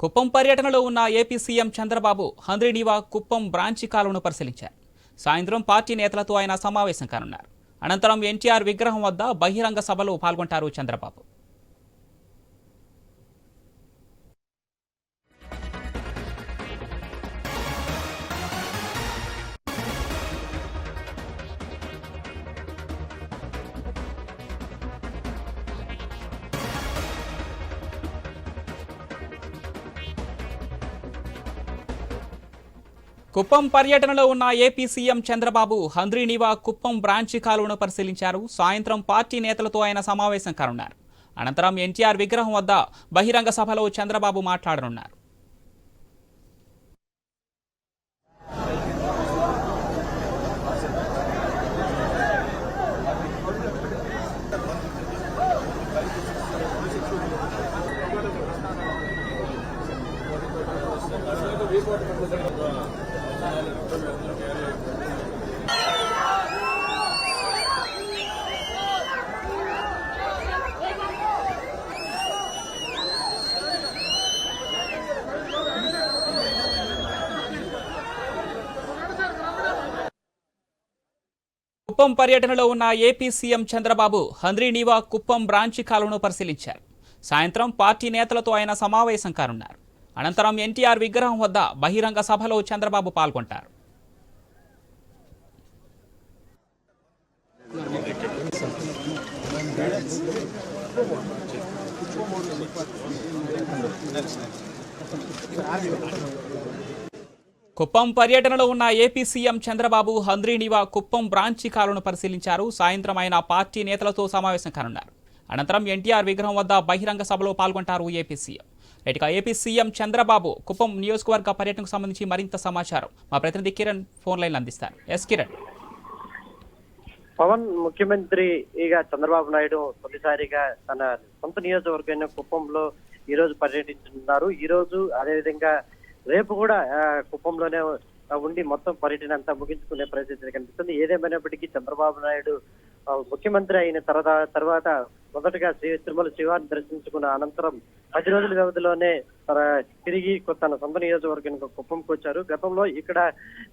కుప్పం పర్యటనలో ఉన్న AP CM Chandrababu Handrineeva Kuppam branch కాలువను పరిశీలించారు. సాయంత్రం పార్టీ నేతలతో ఆయన సమావేశం కానున్నారు. అనంతరం ఎన్టీఆర్ విగ్రహం వద్ద బహిరంగ సభలో పాల్గొంటారు చంద్రబాబు. కుప్పం పర్యటనలో ఉన్న AP CM Chandrababu Handrineeva Kuppam branch కాలువను పరిశీలించారు. సాయంత్రం పార్టీ నేతలతో ఆయన సమావేశం కానున్నారు. అనంతరం ఎన్టీఆర్ విగ్రహం వద్ద బహిరంగ సభలో చంద్రబాబు మాట్లాడనున్నారు. కుప్పం పర్యటనలో ఉన్న AP CM Chandrababu Handrineeva Kuppam branch కాలువను పరిశీలించారు. సాయంత్రం పార్టీ నేతలతో ఆయన సమావేశం కానున్నారు. అనంతరం ఎన్టీఆర్ విగ్రహం వద్ద బహిరంగ సభలో చంద్రబాబు పాల్గొంటారు. కుప్పం పర్యటనలో ఉన్న AP CM Chandrababu Handrineeva Kuppam branch కాలను పరిశీలించారు. సాయంత్రం ఆయన పార్టీ నేతలతో సమావేశం కానున్నారు. అనంతరం ఎన్టీఆర్ విగ్రహం వద్ద బహిరంగ సభలో పాల్గొంటారు ఏపీ సీఎం. రైట్గా ఏపీ సీఎం చంద్రబాబు కుప్పం నియోజకవర్గ పర్యటనకు సంబంధించి మరింత సమాచారం. మా ప్రతినిధి కిరణ్ ఫోన్ లైన్ అందిస్తారు. ఎస్ కిరణ్. పవన్ ముఖ్యమంత్రిగా చంద్రబాబు నాయుడు తొలిసారిగా తన సొంత నియోజకవర్గమైన కుప్పంలో ఈ రోజు పర్యటించున్నారు ఈ రోజు అదేవిధంగా రేపు కూడా కుప్పంలోనే ఉండి మొత్తం పర్యటన అంతా ముగించుకునే పరిస్థితి కనిపిస్తుంది. ఏదేమైనప్పటికీ చంద్రబాబు నాయుడు ముఖ్యమంత్రి అయిన తర్వాత తర్వాత మొదటగా శ్రీ తిరుమల శివాన్ని దర్శించుకున్న అనంతరం పది రోజుల వ్యవధిలోనే తన- తిరిగి తన సొంత నియోజకవర్గానికి కుప్పంకి వచ్చారు. గతంలో ఇక్కడ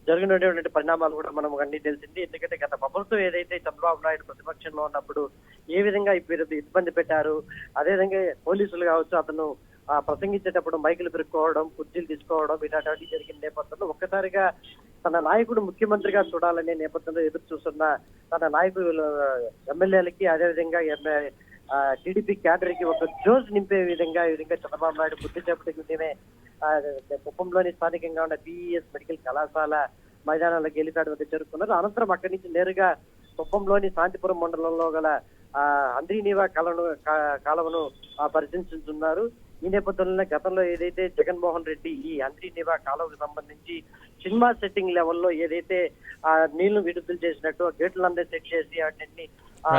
జరిగినటువంటి పరిణామాలు కూడా మనం అన్ని తెలిసింది. ఎందుకంటే గత ప్రభుత్వం ఏదైతే చంద్రబాబు నాయుడు ప్రతిపక్షంలో ఉన్నప్పుడు ఏ విధంగా ఇప్పుడు ఇబ్బంది పెట్టారు అదేవిధంగా పోలీసులు కావచ్చు అతను ఆ ప్రసంగించేటప్పుడు మైకులు పెరుక్కోవడం కుర్చీలు తీసుకోవడం ఇలాంటివన్నీ జరిగిన నేపథ్యంలో ఒక్కసారిగా తన నాయకుడు ముఖ్యమంత్రిగా చూడాలనే నేపథ్యంలో ఎదురు చూస్తున్న తన నాయకులు ఎమ్మెల్యేలకి అదేవిధంగా ఎమ్మె- టీడీపీ క్యాడర్కి ఒక జోస్ నింపే విధంగా ఈ విధంగా చంద్రబాబు నాయుడు గుర్తు చెప్పటికి కుప్పంలోని స్థానికంగా ఉన్న పిఈఎస్ మెడికల్ కళాశాల మైదానంలో గెలిపాడు వద్ద చేరుకున్నారు. అనంతరం అక్కడి నుంచి నేరుగా కుప్పంలోని శాంతిపురం మండలంలో గల ఆ అంద్రీనీవా కాలను కాలవను కాలువను పరిశీలించుతున్నారు. ఈ నేపథ్యంలో గతంలో ఏదైతే జగన్మోహన్ రెడ్డి ఈ అంద్రీనీవా కాలువకు సంబంధించి సినిమా సెట్టింగ్ లెవెల్లో ఏదైతే ఆ నీళ్ళు విడుదల చేసినట్టు గేట్లందరూ సెట్ చేసి వాటిని ఆ,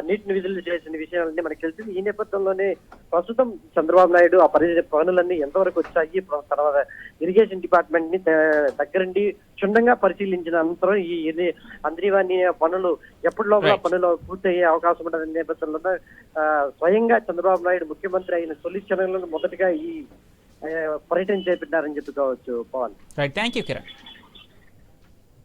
నీటిని విడుదల చేసిన విషయాలన్నీ మనకు తెలిసింది ఈ నేపథ్యంలోనే ప్రస్తుతం చంద్రబాబు నాయుడు ఆ పరి పనులన్నీ ఎంతవరకు వచ్చాయి? తర్వాత ఇరిగేషన్ డిపార్ట్మెంట్ని దగ్గరుండి క్షుణ్ణంగా పరిశీలించిన అనంతరం ఈ అంద్రివాణి పనులు ఎప్పటిలోగా. పనులు పూర్తయ్యే అవకాశం ఉన్న నేపథ్యంలో స్వయంగా చంద్రబాబు నాయుడు ముఖ్యమంత్రి అయిన తొలి క్షణంలో మొదటగా ఈ పర్యటన చేపట్టారని చెప్పుకోవచ్చు Pavan. Right thank you Kiran